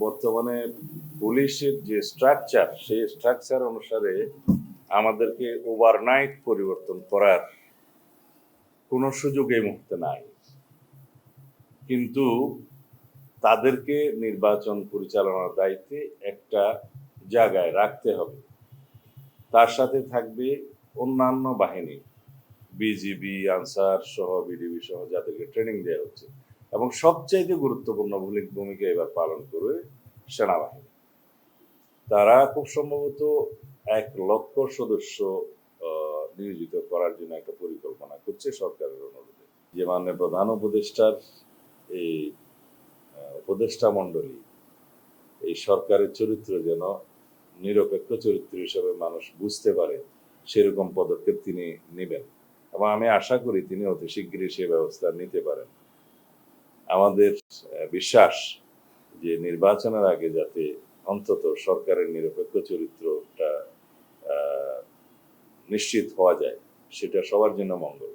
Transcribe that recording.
বর্তমানে পুলিশের যে স্ট্রাকচার সেই স্ট্রাকচার অনুসারে আমাদেরকে ওভারনাইট পরিবর্তন করার কোনো সুযোগ এই মুহূর্তে নাই। কিন্তু তাদেরকে নির্বাচন পরিচালনার দায়িত্বে একটা জায়গায় রাখতে হবে। তার সাথে থাকবে অন্যান্য বাহিনী, বিজিবি, আনসার সহ বিডিবি সহ যাদেরকে ট্রেনিং দেওয়া হচ্ছে। এবং সবচাইতে গুরুত্বপূর্ণ ভূমিকা এবার পালন করবে সেনাবাহিনী। তারা খুব সম্ভবত এক লক্ষ সদস্য নিয়োজিত করার জন্য একটা পরিকল্পনা করছে সরকারের অনুরোধে। যে মাননীয় প্রধান উপদেষ্টার এই উপদেষ্টা মণ্ডলী, এই সরকারের চরিত্র যেন নিরপেক্ষ চরিত্র হিসেবে মানুষ বুঝতে পারে, সেরকম পদক্ষেপ তিনি নেবেন। এবং আমি আশা করি তিনি অতি শীঘ্রই সে ব্যবস্থা নিতে পারেন। আমাদের বিশ্বাস যে নির্বাচনের আগে যাতে অন্তত সরকারের নিরপেক্ষ চরিত্রটা নিশ্চিত হওয়া যায়, সেটা সবার জন্য মঙ্গল।